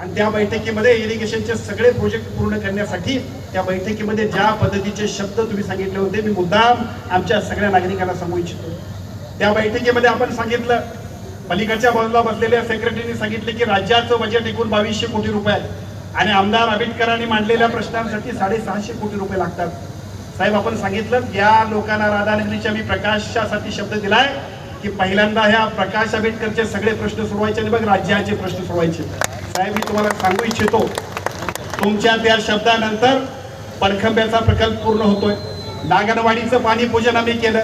आणि त्या बैठकीमध्ये इरिगेशनचे सगळे प्रोजेक्ट पूर्ण करण्यासाठी त्या बैठकीमध्ये ज्या पद्धतीचे शब्द तुम्ही सांगितले होते मी मुद्दाम आमच्या सगळ्या नागरिकांना सांगू इच्छितो. त्या बैठकीमध्ये आपण सांगितलं पलीकडच्या बाजूला बसलेल्या सेक्रेटरीने सांगितले की राज्याचं बजेट एकूण बावीसशे कोटी रुपये आहे. आणि आमदार आंबेडकरांनी मांडलेल्या प्रश्नांसाठी साडेसहाशे कोटी रुपये लागतात. साहेब आपण सांगितलं या लोकांना राधानगरीच्या मी प्रकाशासाठी शब्द दिलाय की पहिल्यांदा ह्या प्रकाश आंबेडकरचे सगळे प्रश्न सोडवायचे आणि मग राज्याचे प्रश्न सोडवायचे. साहेब मी तुम्हाला सांगू इच्छितो तुमच्या त्या शब्दानंतर पडखंब्याचा प्रकल्प पूर्ण होतोय. नागनवाडीचं पाणी पूजन आम्ही केलं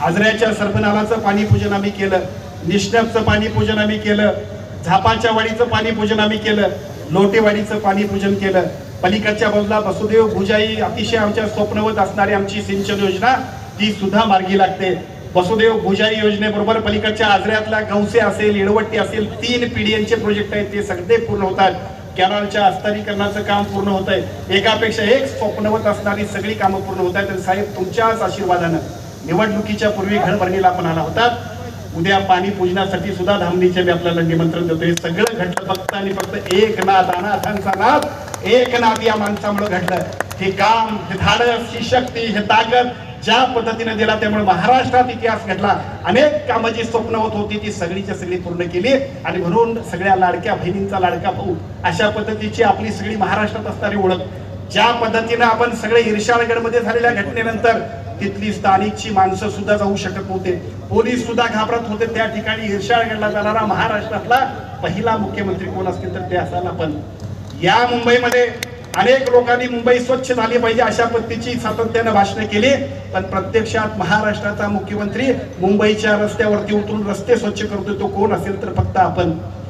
आजऱ्याच्या सर्पनालाचं पाणी पूजन आम्ही केलं निष्णपचं पाणी पूजन आम्ही केलं झापाच्या वाडीचं पाणी पूजन आम्ही केलं लोटेवाडीचं पाणी पूजन केलं. पलीकडच्या बाजूला वसुदेव भुजाई अतिशय आमच्या स्वप्नवत असणारी आमची सिंचन योजना ती सुद्धा मार्गी लागते. वसुदेव भुजाई योजनेबरोबर पलीकडच्या आजऱ्यातल्या गौसे असेल इडवट्टी असेल तीन पिढीचे प्रोजेक्ट आहेत ते सगळे पूर्ण होतात. कॅनॉलच्या अस्तरीकरणाचं काम पूर्ण होत आहे एकापेक्षा एक स्वप्नवत असणारी सगळी कामं पूर्ण होत आहेत. आणि साहेब तुमच्याच आशीर्वादानं निवडणुकीच्या पूर्वी घरभरणीला आपण आला होतात उद्या पाणी पूजनासाठी सुद्धा धामणीचे मी आपल्याला निमंत्रण देतो हे सगळं घडलं फक्त आणि फक्त एक नाद अनाथांचा नाद. एक नाद या माणसामुळे घडलं. हे काम हे धाडस ही शक्ती हे ताकद ज्या पद्धतीने दिला त्यामुळे महाराष्ट्रात इतिहास घडला अनेक कामं जी स्वप्न होत होती ती सगळीच्या सगळी पूर्ण केली. आणि म्हणून सगळ्या लाडक्या बहिणींचा लाडका भाऊ अशा पद्धतीची आपली सगळी महाराष्ट्रात असणारी ओळख. ज्या पद्धतीनं आपण सगळे ईर्षाळगडमध्ये झालेल्या घटनेनंतर तिथली स्थानिकची माणसं सुद्धा जाऊ शकत नव्हते. पोलीस सुद्धा घाबरत होते. त्या ठिकाणी ईर्षाळगडला जाणारा महाराष्ट्रातला पहिला मुख्यमंत्री कोण असतील तर ते असायला पण. या मुंबईमध्ये अनेक लोकांनी मुंबई स्वच्छ झाली पाहिजे अशा पद्धतीची सातत्यानं भाषणं केली. पण प्रत्यक्षात महाराष्ट्राचा मुख्यमंत्री मुंबईच्या रस्त्यावरती उतरून रस्ते स्वच्छ करतो तो कोण असेल तर फक्त आपण.